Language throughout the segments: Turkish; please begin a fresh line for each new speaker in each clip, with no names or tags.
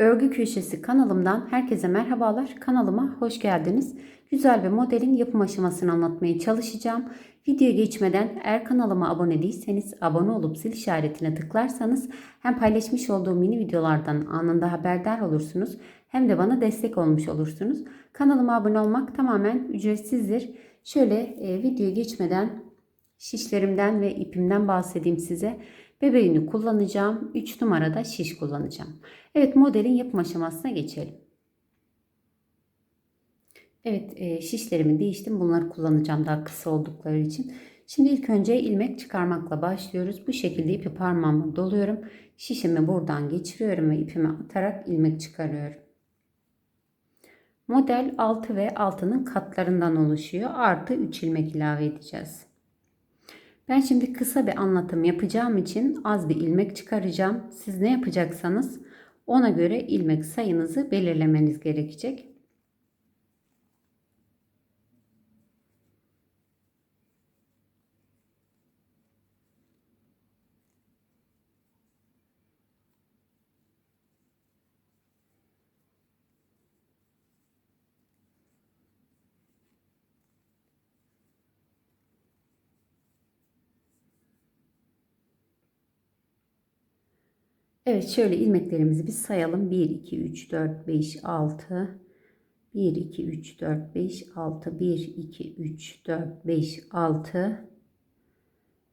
Örgü Köşesi kanalımdan herkese merhabalar. Kanalıma hoş geldiniz. Güzel bir modelin yapım aşamasını anlatmaya çalışacağım. Videoya geçmeden eğer kanalıma abone değilseniz abone olup zil işaretine tıklarsanız hem paylaşmış olduğum mini videolardan anında haberdar olursunuz hem de bana destek olmuş olursunuz. Kanalıma abone olmak tamamen ücretsizdir. Şöyle e, videoya geçmeden şişlerimden ve ipimden bahsedeyim size. Bebeğini kullanacağım. 3 numarada şiş kullanacağım. Evet modelin yapım aşamasına geçelim. Evet e, şişlerimi değiştim. Bunları kullanacağım daha kısa oldukları için. Şimdi ilk önce ilmek çıkarmakla başlıyoruz. Bu şekilde ipi parmağımla doluyorum. Şişimi buradan geçiriyorum ve ipimi atarak ilmek çıkarıyorum. Model 6 ve altının katlarından oluşuyor. Artı 3 ilmek ilave edeceğiz. Ben şimdi kısa bir anlatım yapacağım için az bir ilmek çıkaracağım. Siz ne yapacaksanız ona göre ilmek sayınızı belirlemeniz gerekecek. Evet şöyle ilmeklerimizi bir sayalım. 1, 2, 3, 4, 5, 6. 1, 2, 3, 4, 5, 6. 1, 2, 3, 4, 5, 6.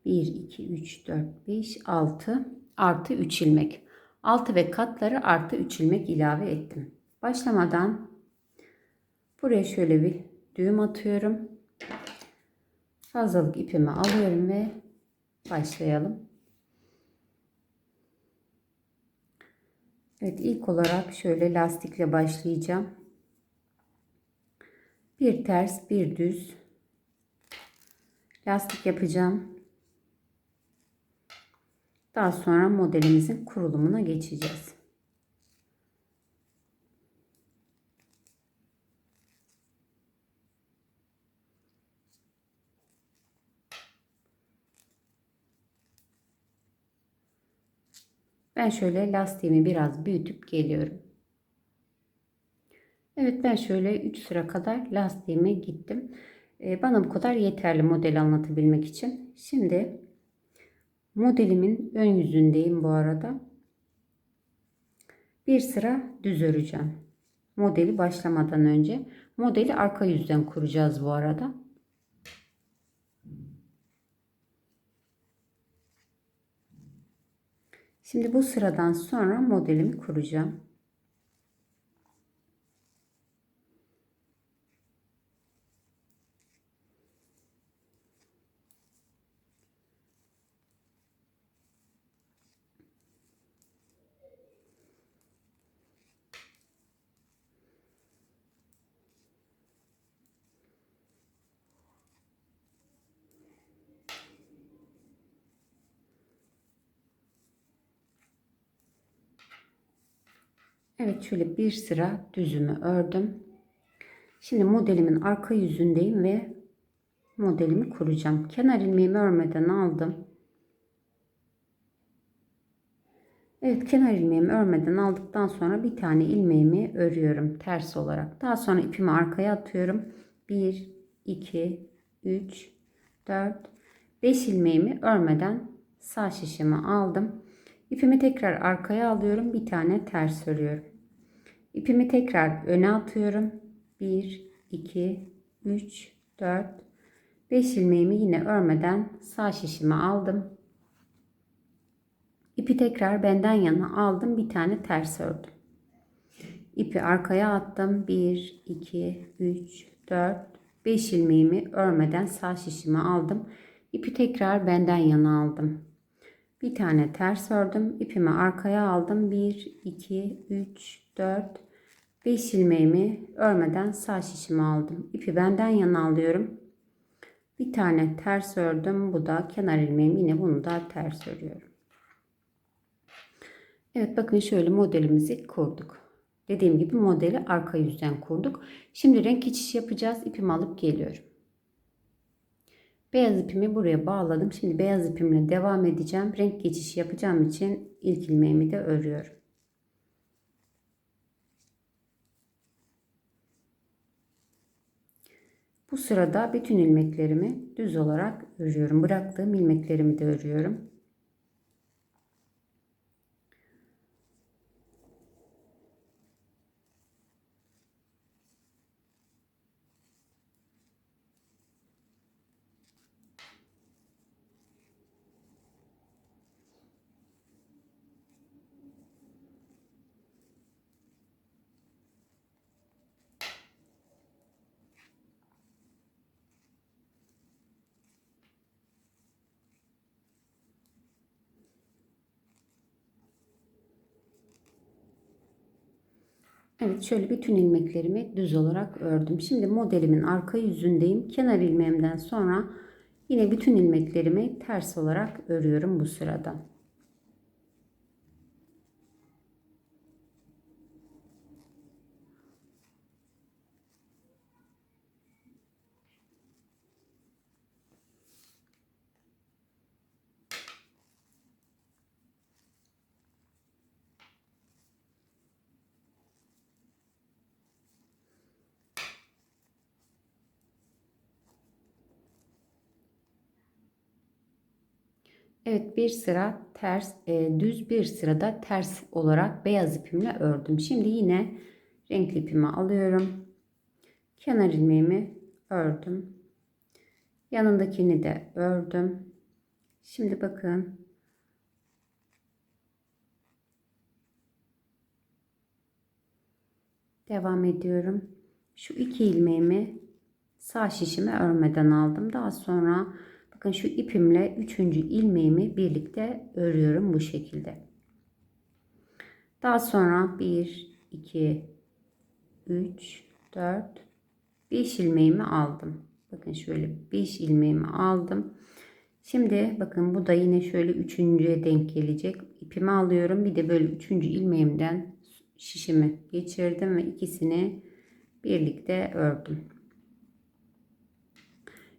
1, 2, 3, 4, 5, 6 artı 3 ilmek. 6 ve katları artı 3 ilmek ilave ettim. Başlamadan buraya şöyle bir düğüm atıyorum. Fazlalık ipimi alıyorum ve başlayalım. Evet ilk olarak şöyle lastikle başlayacağım. Bir ters bir düz lastik yapacağım. Daha sonra modelimizin kurulumuna geçeceğiz. Ben şöyle lastiğimi biraz büyütüp geliyorum. Evet ben şöyle 3 sıra kadar lastiğime gittim. Ee, bana bu kadar yeterli model anlatabilmek için. Şimdi modelimin ön yüzündeyim bu arada. Bir sıra düz öreceğim. Modeli başlamadan önce. Modeli arka yüzden kuracağız bu arada. Şimdi bu sıradan sonra modelimi kuracağım. Evet şöyle bir sıra düzümü ördüm. Şimdi modelimin arka yüzündeyim ve modelimi kuracağım. Kenar ilmeğimi örmeden aldım. Evet kenar ilmeğimi örmeden aldıktan sonra bir tane ilmeğimi örüyorum ters olarak. Daha sonra ipimi arkaya atıyorum. 1, 2, 3, 4, 5 ilmeğimi örmeden sağ şişimi aldım. İpimi tekrar arkaya alıyorum. Bir tane ters örüyorum. İpimi tekrar öne atıyorum. 1, 2, 3, 4, 5 ilmeğimi yine örmeden sağ şişime aldım. İpi tekrar benden yana aldım. Bir tane ters ördüm. İpi arkaya attım. 1, 2, 3, 4, 5 ilmeğimi örmeden sağ şişime aldım. İpi tekrar benden yana aldım. Bir tane ters ördüm. İpimi arkaya aldım. 1, 2, 3, 4, 5 ilmeğimi örmeden sağ şişimi aldım. İpi benden yana alıyorum. Bir tane ters ördüm. Bu da kenar ilmeğim. Yine bunu da ters örüyorum. Evet bakın şöyle modelimizi kurduk. Dediğim gibi modeli arka yüzden kurduk. Şimdi renk geçişi yapacağız. İpimi alıp geliyorum. Beyaz ipimi buraya bağladım. Şimdi beyaz ipimle devam edeceğim. Renk geçişi yapacağım için ilk ilmeğimi de örüyorum. Bu sırada bütün ilmeklerimi düz olarak örüyorum. Bıraktığım ilmeklerimi de örüyorum. Evet şöyle bütün ilmeklerimi düz olarak ördüm. Şimdi modelimin arka yüzündeyim. Kenar ilmeğimden sonra yine bütün ilmeklerimi ters olarak örüyorum bu sırada. Evet bir sıra ters e, düz bir sırada ters olarak beyaz ipimle ördüm. Şimdi yine renkli ipimi alıyorum. Kenar ilmeğimi ördüm. Yanındakini de ördüm. Şimdi bakın. Devam ediyorum. Şu iki ilmeğimi sağ şişime örmeden aldım. Daha sonra Bakın şu ipimle üçüncü ilmeğimi birlikte örüyorum bu şekilde. Daha sonra 1, 2, 3, 4, 5 ilmeğimi aldım. Bakın şöyle 5 ilmeğimi aldım. Şimdi bakın bu da yine şöyle üçüncüye denk gelecek. İpimi alıyorum. Bir de böyle üçüncü ilmeğimden şişimi geçirdim ve ikisini birlikte ördüm.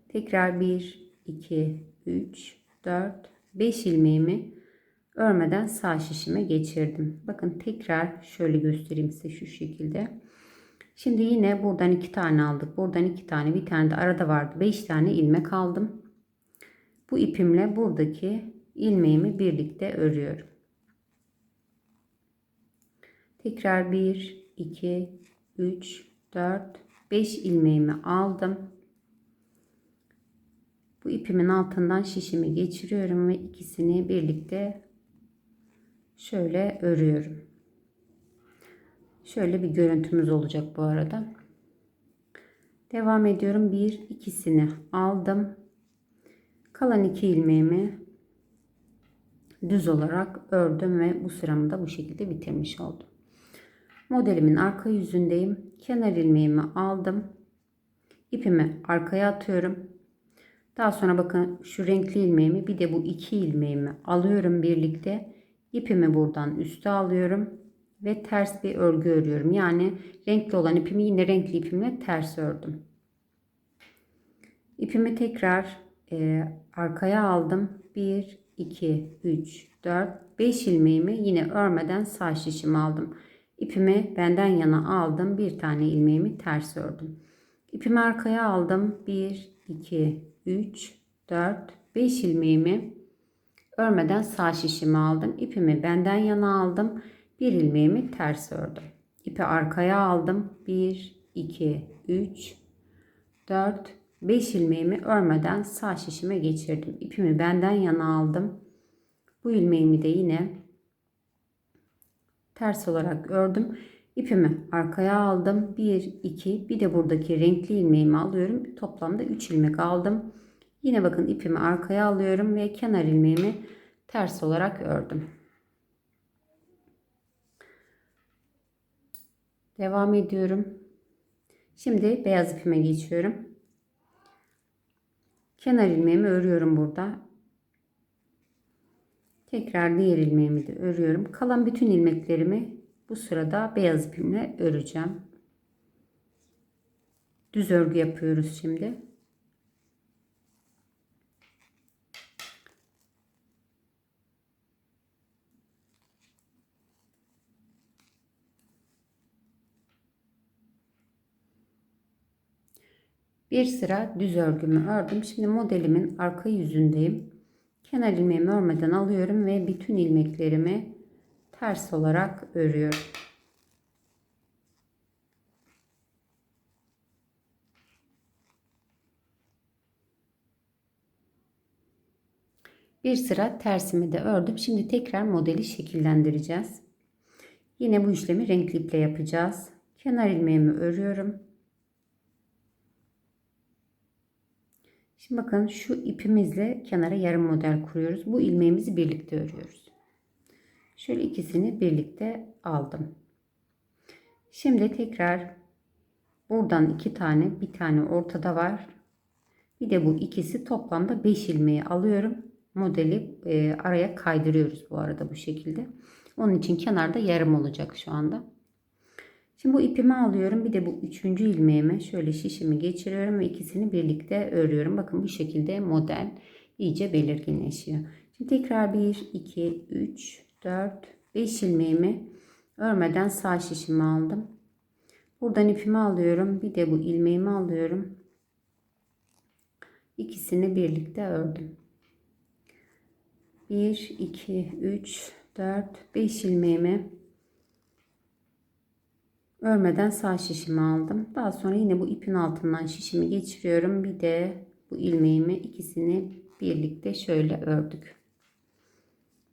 Tekrar 1, 2, 3, 4, 5 ilmeğimi örmeden sağ şişime geçirdim. Bakın tekrar şöyle göstereyim size şu şekilde. Şimdi yine buradan iki tane aldık. Buradan iki tane bir tane de arada vardı. 5 tane ilmek aldım. Bu ipimle buradaki ilmeğimi birlikte örüyorum. Tekrar 1, 2, 3, 4, 5 ilmeğimi aldım. Bu ipimin altından şişimi geçiriyorum ve ikisini birlikte şöyle örüyorum. Şöyle bir görüntümüz olacak bu arada. Devam ediyorum. Bir ikisini aldım. Kalan iki ilmeğimi düz olarak ördüm ve bu sıramı da bu şekilde bitirmiş oldum. Modelimin arka yüzündeyim. Kenar ilmeğimi aldım. İpimi arkaya atıyorum. Daha sonra bakın şu renkli ilmeğimi bir de bu iki ilmeğimi alıyorum birlikte. İpimi buradan üste alıyorum ve ters bir örgü örüyorum. Yani renkli olan ipimi yine renkli ipimle ters ördüm. İpimi tekrar e, arkaya aldım. 1, 2, 3, 4, 5 ilmeğimi yine örmeden sağ şişimi aldım. İpimi benden yana aldım. Bir tane ilmeğimi ters ördüm. İpimi arkaya aldım. 1, 2, 3, 4, 5 ilmeğimi örmeden sağ şişimi aldım. İpimi benden yana aldım. Bir ilmeğimi ters ördüm. İpi arkaya aldım. 1, 2, 3, 4, 5 ilmeğimi örmeden sağ şişime geçirdim. İpimi benden yana aldım. Bu ilmeğimi de yine ters olarak ördüm. İpimi arkaya aldım. 1, 2, bir de buradaki renkli ilmeğimi alıyorum. Toplamda 3 ilmek aldım. Yine bakın ipimi arkaya alıyorum ve kenar ilmeğimi ters olarak ördüm. Devam ediyorum. Şimdi beyaz ipime geçiyorum. Kenar ilmeğimi örüyorum burada. Tekrar diğer ilmeğimi de örüyorum. Kalan bütün ilmeklerimi bu sırada beyaz ipimle öreceğim. Düz örgü yapıyoruz şimdi. Bir sıra düz örgümü ördüm. Şimdi modelimin arka yüzündeyim. Kenar ilmeğimi örmeden alıyorum ve bütün ilmeklerimi ters olarak örüyorum. Bir sıra tersimi de ördüm. Şimdi tekrar modeli şekillendireceğiz. Yine bu işlemi renkli iple yapacağız. Kenar ilmeğimi örüyorum. Şimdi bakın şu ipimizle kenara yarım model kuruyoruz. Bu ilmeğimizi birlikte örüyoruz. Şöyle ikisini birlikte aldım. Şimdi tekrar buradan iki tane, bir tane ortada var. Bir de bu ikisi toplamda 5 ilmeği alıyorum. Modeli e, araya kaydırıyoruz bu arada bu şekilde. Onun için kenarda yarım olacak şu anda. Şimdi bu ipimi alıyorum. Bir de bu üçüncü ilmeğime şöyle şişimi geçiriyorum ve ikisini birlikte örüyorum. Bakın bu şekilde model iyice belirginleşiyor. Şimdi tekrar 1, 2, 3, 4, 5 ilmeğimi örmeden sağ şişimi aldım. Buradan ipimi alıyorum. Bir de bu ilmeğimi alıyorum. İkisini birlikte ördüm. 1, 2, 3, 4, 5 ilmeğimi örmeden sağ şişimi aldım. Daha sonra yine bu ipin altından şişimi geçiriyorum. Bir de bu ilmeğimi ikisini birlikte şöyle ördük.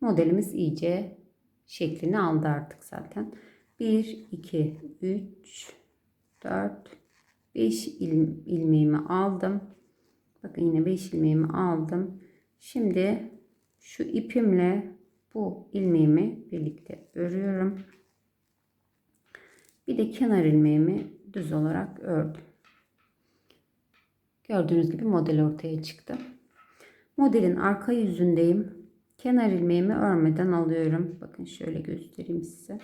Modelimiz iyice şeklini aldı artık zaten. 1, 2, 3, 4, 5 ilmeğimi aldım. Bakın yine 5 ilmeğimi aldım. Şimdi şu ipimle bu ilmeğimi birlikte örüyorum. Bir de kenar ilmeğimi düz olarak ördüm. Gördüğünüz gibi model ortaya çıktı. Modelin arka yüzündeyim. Kenar ilmeğimi örmeden alıyorum. Bakın şöyle göstereyim size.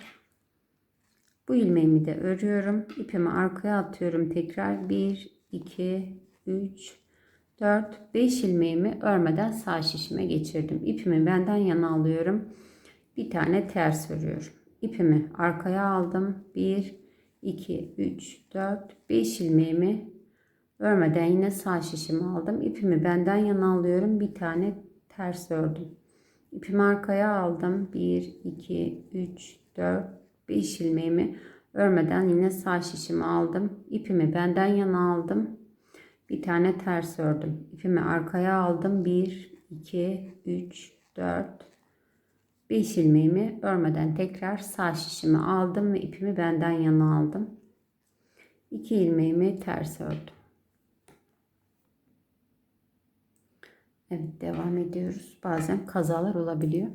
Bu ilmeğimi de örüyorum. İpimi arkaya atıyorum tekrar. 1, 2, 3, 4, 5 ilmeğimi örmeden sağ şişime geçirdim. İpimi benden yana alıyorum. Bir tane ters örüyorum. İpimi arkaya aldım. 1, 2, 3, 4, 5 ilmeğimi örmeden yine sağ şişimi aldım. İpimi benden yana alıyorum. Bir tane ters ördüm. İpimi arkaya aldım. 1, 2, 3, 4, 5 ilmeğimi örmeden yine sağ şişimi aldım. İpimi benden yana aldım. Bir tane ters ördüm. İpimi arkaya aldım. 1, 2, 3, 4, 5 ilmeğimi örmeden tekrar sağ şişimi aldım ve ipimi benden yana aldım. 2 ilmeğimi ters ördüm. Evet devam ediyoruz. Bazen kazalar olabiliyor.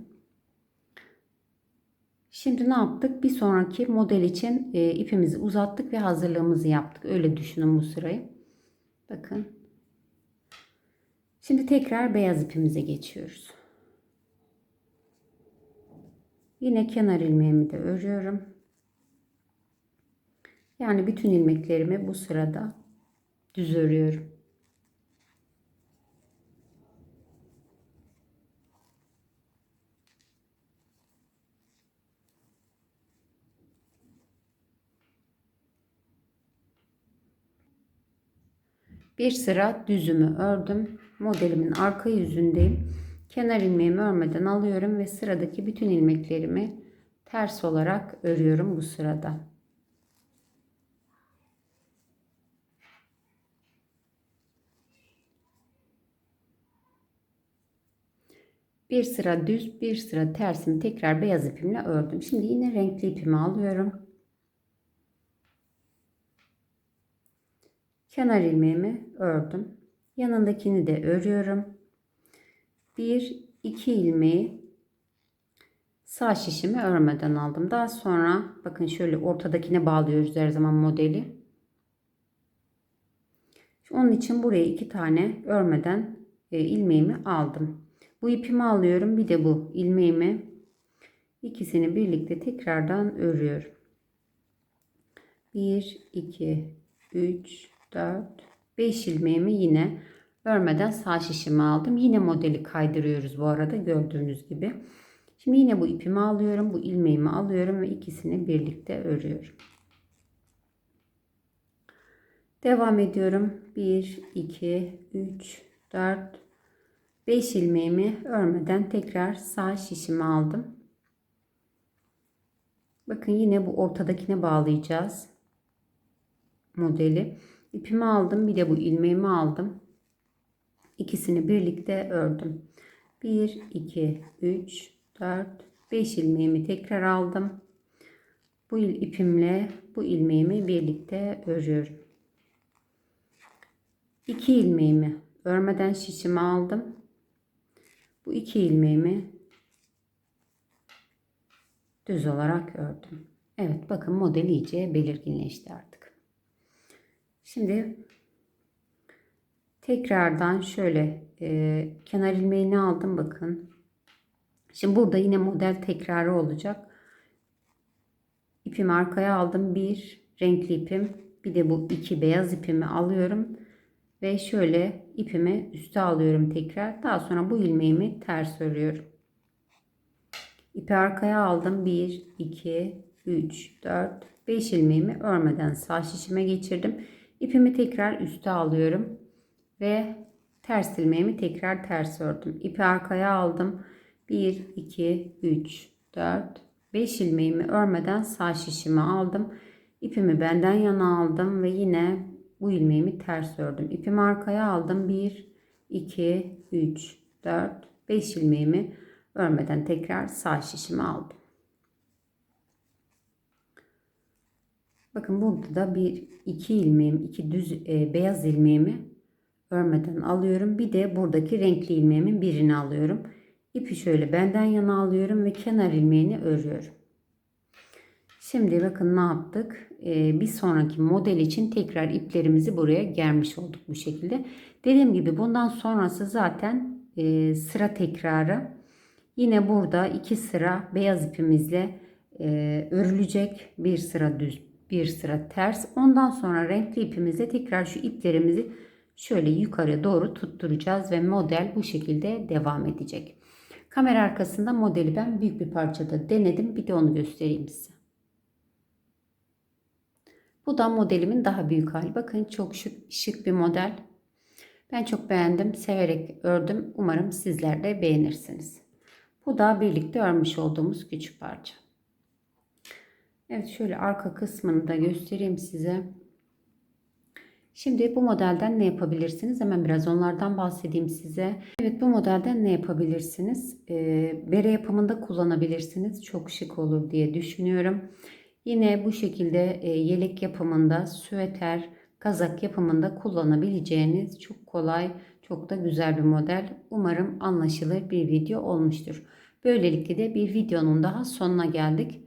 Şimdi ne yaptık? Bir sonraki model için e, ipimizi uzattık ve hazırlığımızı yaptık. Öyle düşünün bu sırayı. Bakın. Şimdi tekrar beyaz ipimize geçiyoruz. Yine kenar ilmeğimi de örüyorum. Yani bütün ilmeklerimi bu sırada düz örüyorum. Bir sıra düzümü ördüm. Modelimin arka yüzündeyim. Kenar ilmeğimi örmeden alıyorum ve sıradaki bütün ilmeklerimi ters olarak örüyorum bu sırada. Bir sıra düz, bir sıra tersimi tekrar beyaz ipimle ördüm. Şimdi yine renkli ipimi alıyorum. Kenar ilmeğimi ördüm. Yanındakini de örüyorum. Bir, iki ilmeği sağ şişimi örmeden aldım. Daha sonra bakın şöyle ortadakine bağlıyoruz her zaman modeli. Onun için buraya iki tane örmeden e, ilmeğimi aldım. Bu ipimi alıyorum. Bir de bu ilmeğimi ikisini birlikte tekrardan örüyorum. 1 2 3 4 5 ilmeğimi yine örmeden sağ şişimi aldım. Yine modeli kaydırıyoruz bu arada gördüğünüz gibi. Şimdi yine bu ipimi alıyorum. Bu ilmeğimi alıyorum ve ikisini birlikte örüyorum. Devam ediyorum. 1, 2, 3, 4, 5 ilmeğimi örmeden tekrar sağ şişimi aldım. Bakın yine bu ortadakine bağlayacağız. Modeli. İpimi aldım. Bir de bu ilmeğimi aldım. İkisini birlikte ördüm. 1, 2, 3, 4, 5 ilmeğimi tekrar aldım. Bu ipimle bu ilmeğimi birlikte örüyorum. 2 ilmeğimi örmeden şişimi aldım. Bu iki ilmeğimi düz olarak ördüm. Evet bakın model iyice belirginleşti artık. Şimdi tekrardan şöyle e, kenar ilmeğini aldım bakın. Şimdi burada yine model tekrarı olacak. İpimi arkaya aldım. Bir renkli ipim. Bir de bu iki beyaz ipimi alıyorum. Ve şöyle ipimi üste alıyorum tekrar. Daha sonra bu ilmeğimi ters örüyorum. İpi arkaya aldım. 1, 2, 3, 4, 5 ilmeğimi örmeden sağ şişime geçirdim. İpimi tekrar üste alıyorum. Ve ters ilmeğimi tekrar ters ördüm. İpi arkaya aldım. 1, 2, 3, 4, 5 ilmeğimi örmeden sağ şişime aldım. İpimi benden yana aldım ve yine bu ilmeğimi ters ördüm. İpimi arkaya aldım. 1, 2, 3, 4, 5 ilmeğimi örmeden tekrar sağ şişime aldım. Bakın burada da bir iki ilmeğim, iki düz e, beyaz ilmeğimi örmeden alıyorum. Bir de buradaki renkli ilmeğimin birini alıyorum. İpi şöyle benden yana alıyorum ve kenar ilmeğini örüyorum. Şimdi bakın ne yaptık? Ee, bir sonraki model için tekrar iplerimizi buraya germiş olduk bu şekilde. Dediğim gibi bundan sonrası zaten e, sıra tekrarı. Yine burada iki sıra beyaz ipimizle e, örülecek. Bir sıra düz, bir sıra ters. Ondan sonra renkli ipimizle tekrar şu iplerimizi şöyle yukarı doğru tutturacağız ve model bu şekilde devam edecek. Kamera arkasında modeli ben büyük bir parçada denedim. Bir de onu göstereyim size. Bu da modelimin daha büyük hali. Bakın çok şık, şık bir model. Ben çok beğendim. Severek ördüm. Umarım sizler de beğenirsiniz. Bu da birlikte örmüş olduğumuz küçük parça. Evet şöyle arka kısmını da göstereyim size. Şimdi bu modelden ne yapabilirsiniz? Hemen biraz onlardan bahsedeyim size. Evet bu modelden ne yapabilirsiniz? E, bere yapımında kullanabilirsiniz. Çok şık olur diye düşünüyorum. Yine bu şekilde e, yelek yapımında, süveter, kazak yapımında kullanabileceğiniz çok kolay, çok da güzel bir model. Umarım anlaşılır bir video olmuştur. Böylelikle de bir videonun daha sonuna geldik.